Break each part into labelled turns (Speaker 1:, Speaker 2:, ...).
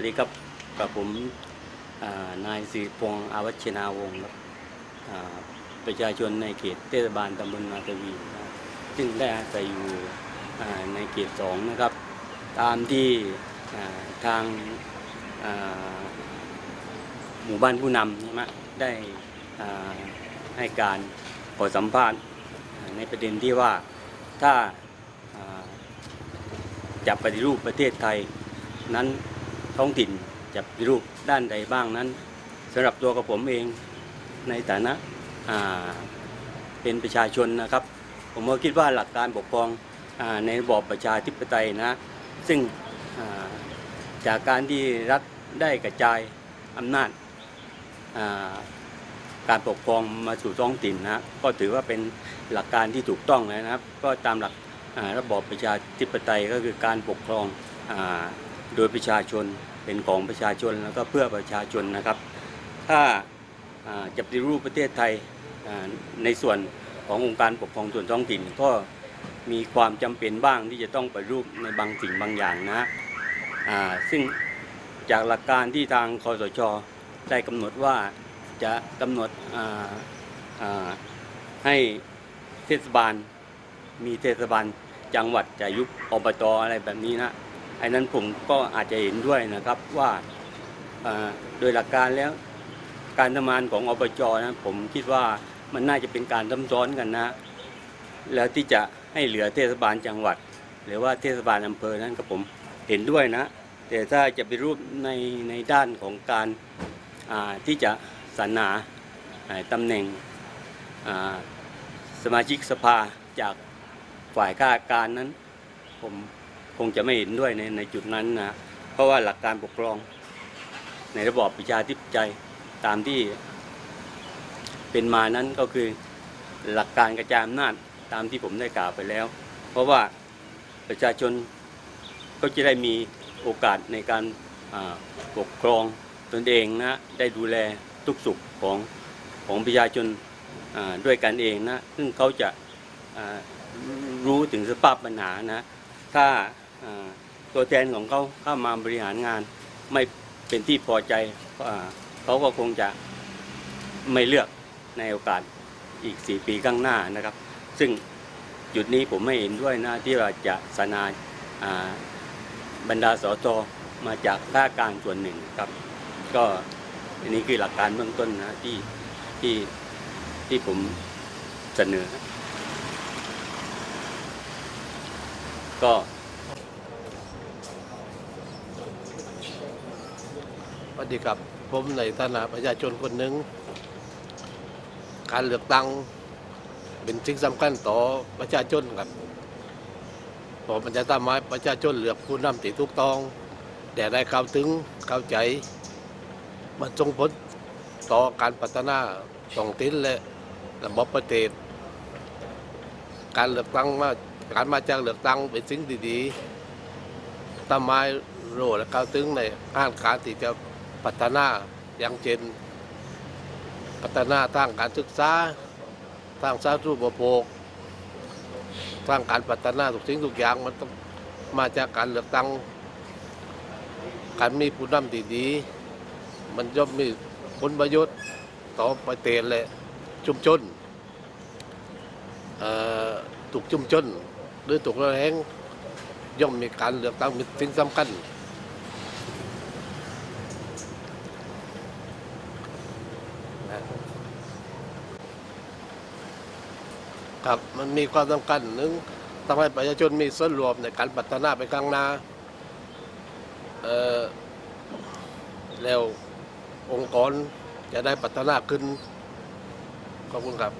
Speaker 1: วัสดีครับกับผมนายสิพงษ์อาวัชนาวงศ์ครับประชาชนในเขตเทศบาลตำบลนาทวีนซึ่งได้อาศัยอยู่ในเขตสองนะครับ ตามที่ทางหมู่บ้านผู้นำใช่ไหมได้ให้การขอสัมภาษณ์ในประเด็นที่ว่าถ้าจะปฏิรูปประเทศไทยนั้น ท้องถิ่นจะปฏิรูปด้านใดบ้างนั้นสำหรับตัวกับผมเองในฐานะาเป็นประชาชนนะครับ ผมก็คิดว่าหลักการปกครองอในระบอบประชาธิปไตยนะ ซึ่งาจากการที่รัฐได้กระจายอำนาจาการปกครองมาสู่ท้องถิ่นนะก็ถือว่าเป็นหลักการที่ถูกต้องนะครับ ก็ตามหลักระบอบประชาธิปไตยก็คือการปกครองอ โดยประชาชนเป็นของประชาชนแล้วก็เพื่อประชาชนนะครับ ถ้าจะปฏิรูปประเทศไทยในส่วนขององค์การปกครองส่วนท้องถิ่นก็มีความจำเป็นบ้างที่จะต้องปฏิรูปในบางสิ่งบางอย่างนะซึ่งจากหลักการที่ทางคอสชได้กำหนดว่าจะกำหนดให้เทศบาลมีเทศบาลจังหวัดจะยุบอบตอะไรแบบนี้นะ อ้นั้นผมก็อาจจะเห็นด้วยนะครับว่าโดยหลักการแล้วการทำงานของอบจนะผมคิดว่ามันน่าจะเป็นการซ้ำซ้อนกันนะ แล้วที่จะให้เหลือเทศบาลจังหวัด หรือว่าเทศบาลอำเภอนั้นก็ผมเห็นด้วยนะ แต่ถ้าจะไปรูปในในด้านของการาที่จะสรรหาตำแหน่งสมาชิกสภาจากฝ่ายข้าราชการนั้นผม งจะไม่เห็นด้วยในในจุดนั้นนะเพราะว่าหลักการปกครอง ในระบอบประชาธิปไตยตามที่เป็นมานั้นก็คือหลักการกระจายอำนาจตามที่ผมได้กล่าวไปแล้ว เพราะว่าประชาชนก็จะได้มีโอกาสในการปกครองตนเองนะได้ดูแลทุกสุขของของประชาชนด้วยกันเองนะซึ่งเขาจะรู้ถึงสภาพปัญหานะถ้า ตัวแทนของเขาเข้ามาบริหารงาน ไม่เป็นที่พอใจเขาก็คงจะไม่เลือกในโอกาสอีก 4 ปีข้างหน้านะครับ ซึ่งจุดนี้ผมไม่เห็นด้วยนะที่ว่าจะสนาอ่าบรรดาสจมาจากข้าการส่วนหนึ่งครับ ก็อันนี้คือหลักการเบื้องต้นนะที่ที่ที่ผมเสนอ ก็
Speaker 2: วัสดีครับผมในฐานะประชาชนคนหนึ่ง การเลือกตั้งเป็นสิ่งสำคัญต่อประชาชนครับเพอมันจะทำให้ประชาชนเลือกผู้นำที่ถูกต้อง แต่ได้เข้าถึงเข้าใจ มันส่งผลต่อการพัฒนาท้องถิ่นและระบบประเทศ การเลือกตั้งมาการมาจากเลือกตั้งเป็นสิ่งดีๆทำให้รู้และเข้าถึงในงานการที่จะ พัฒนาอย่างเช่นพัฒนาทางการศึกษาทางสาธารณูปโภคทางการพัฒนาทุกสิ่งทุกอย่างมันต้องมาจากการเลือกตั้งการมีผู้นำที่ดี มันย่อมมีผลประโยชน์ต่อประเทศและชุมชนถูกชุมชนหรือถูกระแหงย่อมมีการเลือกตั้งเป็นสิ่งสำคัญ ครับมันมีความสำคัญหนึ่งทำให้ประชาชนมีส่วนรวมในการพัฒนาไปข้างหน้าเอ่อแล้วองค์กรจะได้พัฒนาขึ้น ขอบคุณครับ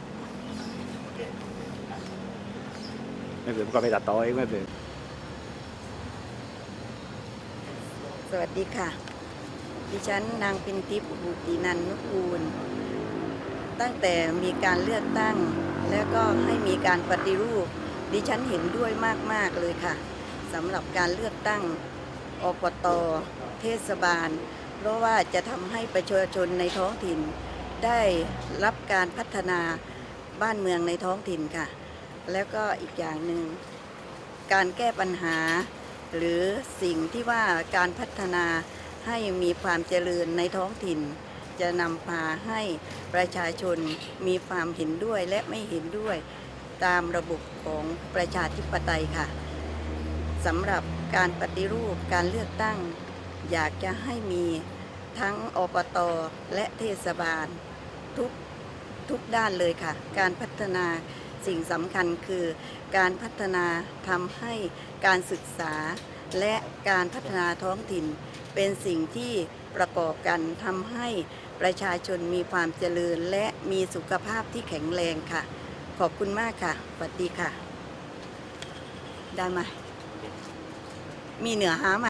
Speaker 3: ไม่เป็นก็ไปตัดต่อเองไม่เป็น
Speaker 4: สวัสดีค่ะ ดิฉันนางปินทิพย์บุตินันนุกูล ตั้งแต่มีการเลือกตั้ง แล้วก็ให้มีการปฏิรูป ดิฉันเห็นด้วยมาก ๆ เลยค่ะสำหรับการเลือกตั้งอบตเทศบาล เพราะว่าจะทำให้ประชาชนในท้องถิ่น ได้รับการพัฒนาบ้านเมืองในท้องถิ่นค่ะ แล้วก็อีกอย่างหนึ่งการแก้ปัญหา หรือสิ่งที่ว่าการพัฒนาให้มีความเจริญในท้องถิ่น จะนำพาให้ประชาชนมีความเห็นด้วยและไม่เห็นด้วย ตามระบบของประชาธิปไตยค่ะสำหรับการปฏิรูปการเลือกตั้ง อยากจะให้มีทั้งอบตและเทศบาล ทุกทุกด้านเลยค่ะ การพัฒนาสิ่งสำคัญคือการพัฒนาทำให้การศึกษา และการพัฒนาท้องถิ่น เป็นสิ่งที่ประกอบกันทำให้ ประชาชนมีความเจริญและมีสุขภาพที่แข็งแรงค่ะ ขอบคุณมากค่ะสวัสดีค่ะ ได้ไหมมีเหนือหามา